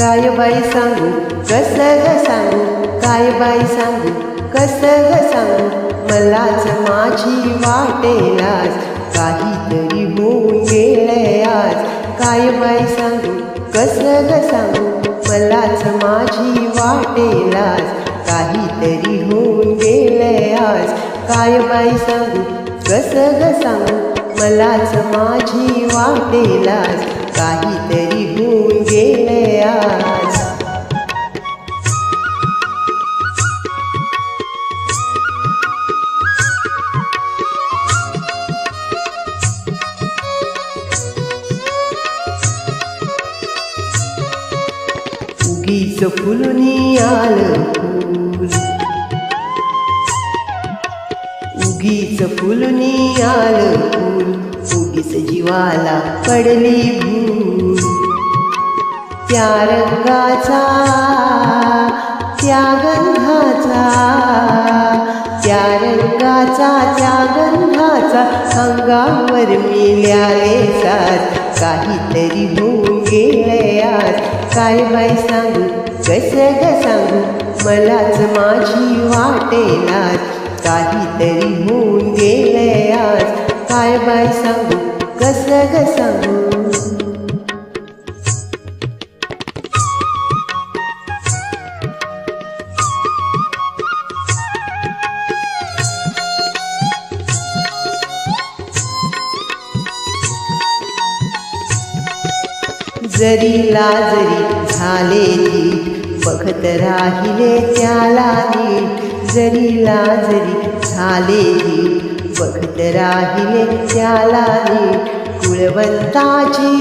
काय बाई सांगू? कस ग सांगू? काय बाई सांगू? कस ग सांगू? मलाच माझी वाटेलाच काहीतरी होऊन गेलंय आज. काय बाई सांगू? कस ग सांगू? मलाच माझी वाटेलाच काहीतरी होऊन गेलंय आज. काय बाई सांगू? कस ग सांगू? मलाच माझी वाटेलाच काहीतरी होऊन गेलंय उगीच फुलुनी आलं फूल. उगीच फुलुनी आलं फूल उगीच जीवाला पडली भूल. त्या रंगाचा त्या गंधाचा त्या रंगाचा त्या गंधाचा अंगावर मिळाले साथ. काहीतरी होऊन गेलंय आज. काय बाई सांगू? कसं ग सांगू मलाच माझी वाटेला काहीतरी होऊन गेलं आज. काय बाय सांगू? कसं ग सांगू? जरी लाजरी झाले नीट बघत राहिले त्याला नीट. जरी लाजरी झाले नीट बघत राहिले त्याला नीट. कुळवंताची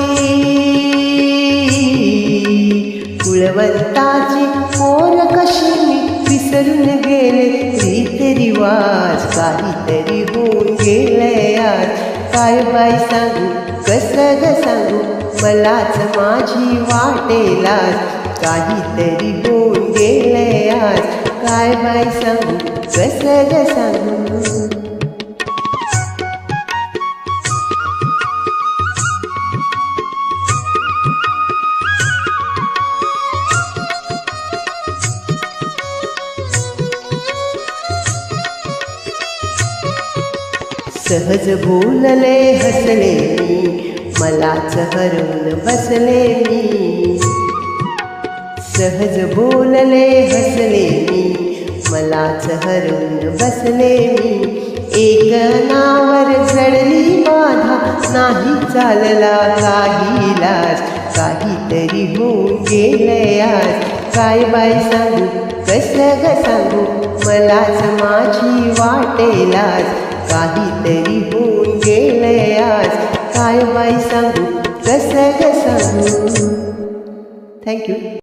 कुळवंताची पोर कशी मी विसरून गेले. रीतरिवाज काहीतरी होऊन गेलंय आज. काय बाई सांगू कसं ग सांगू? मलाच माझी वाटेलास काहीतरी होऊन गेलंय आज. काय बाय सांगू? कसं ग सांगू? सहज बोलले हसले मी. मलाच हरून बसले मी. सहज बोलले हसले मी. मलाच हरून बसले मी. एक नावर जडली बाधा नाही चालला काही लाज. काहीतरी होऊन गेलंय आज. काय बाय सांगू कसं ग सांगू? मलाच माझी वाटेलाच. काहीतरी काय बाई सांगू कस ग सांगू थँक्यू